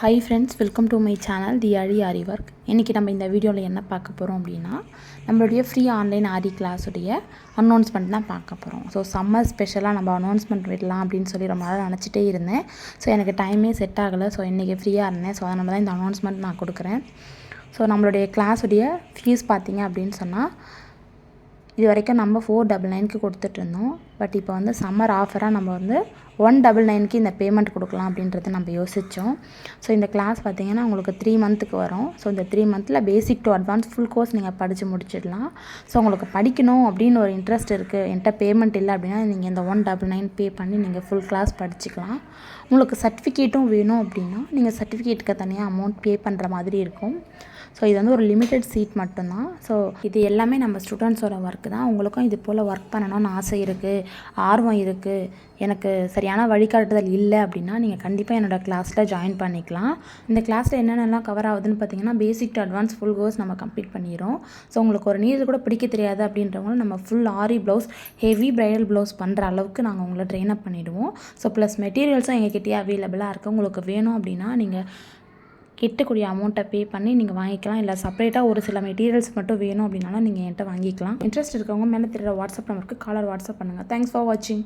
Hi friends welcome to my channel the அழி aari work இன்றைக்கி நம்ம இந்த வீடியோவில் என்ன பார்க்க போகிறோம் அப்படின்னா நம்மளுடைய ஃப்ரீ ஆன்லைன் ஆரி கிளாஸுடைய அனௌன்ஸ்மெண்ட் தான் பார்க்க போகிறோம் ஸோ சம்மர் ஸ்பெஷலாக நம்ம அனௌன்ஸ்மெண்ட் விடலாம் அப்படின்னு சொல்லி ரொம்ப நாள் நினச்சிட்டே இருந்தேன். ஸோ எனக்கு டைமே செட் ஆகலை. ஸோ இன்றைக்கி ஃப்ரீயாக இருந்தேன். ஸோ அதனால தான் இந்த அனௌன்ஸ்மெண்ட் நான் கொடுக்குறேன். ஸோ நம்மளுடைய கிளாஸுடைய ஃபீஸ் பார்த்தீங்க அப்படின்னு சொன்னால் இது வரைக்கும் நம்ம ஃபோர் டபுள் நைனுக்கு கொடுத்துட்டு இருந்தோம். பட் இப்போ வந்து சம்மர் ஆஃபராக நம்ம வந்து ஒன் டபுள் நைனுக்கு இந்த பேமெண்ட் கொடுக்கலாம் அப்படின்றத நம்ம யோசித்தோம் ஸோ இந்த கிளாஸ் பார்த்திங்கன்னா உங்களுக்கு த்ரீ மந்த்துக்கு வரும். ஸோ இந்த த்ரீ மந்த்தில் basic to advance full course நீங்கள் படித்து முடிச்சிடலாம். ஸோ உங்களுக்கு படிக்கணும் அப்படின்னு ஒரு இன்ட்ரெஸ்ட் இருக்குது என்கிட்ட பேமெண்ட் இல்லை அப்படின்னா நீங்கள் இந்த ஒன் டபுள் நைன் பே பண்ணி நீங்கள் ஃபுல் கிளாஸ் படிச்சுக்கலாம். உங்களுக்கு சர்டிஃபிகேட்டும் வேணும் அப்படின்னா நீங்கள் சர்டிஃபிகேட்டுக்கு தனியாக அமௌண்ட் பே பண்ணுற மாதிரி இருக்கும். ஸோ இது வந்து ஒரு லிமிட்டெட் சீட் மட்டும்தான். ஸோ இது எல்லாமே நம்ம ஸ்டூடெண்ட்ஸோட ஒர்க்கு தான். உங்களுக்கும் இது போல் ஒர்க் பண்ணணும்னு ஆசை இருக்குது ஆர்வம் இருக்குது எனக்கு சரியான வழிகாட்டுதல் இல்லை அப்படின்னா நீங்கள் கண்டிப்பாக என்னோடய கிளாஸில் ஜாயின் பண்ணிக்கலாம். இந்த கிளாஸில் என்னென்னலாம் கவர் ஆகுதுன்னு பார்த்தீங்கன்னா basic to advance full course நம்ம கம்ப்ளீட் பண்ணிடுறோம் ஸோ உங்களுக்கு ஒரு நீர் கூட பிடிக்க தெரியாது அப்படின்றவங்களும் நம்ம full aari blouse heavy bridal blouse பண்ணுற அளவுக்கு நாங்கள் உங்களை ட்ரெயின் அப் பண்ணிவிடுவோம் ஸோ ப்ளஸ் மெட்டீரியல்ஸும் எங்ககிட்டயே அவைலபிளாக இருக்குது உங்களுக்கு வேணும் அப்படின்னா நீங்கள் கெட்டக்கூடிய அமௌண்ட்டை பே பண்ணி நீங்கள் வாங்கிக்கலாம். இல்லை செப்பரேட்டாக ஒரு சில மெட்டீரியல்ஸ் மட்டும் வேணும் அப்படின்னாலும் நீங்கள் என்கிட்ட வாங்கிக்கலாம். இன்ட்ரெஸ்ட் இருக்கவங்க மேலே தெரியுற வாட்ஸ்அப் நம்பருக்கு காலர் வாட்ஸ்அப் பண்ணுங்கள் தேங்க்ஸ் ஃபார் வாட்சிங்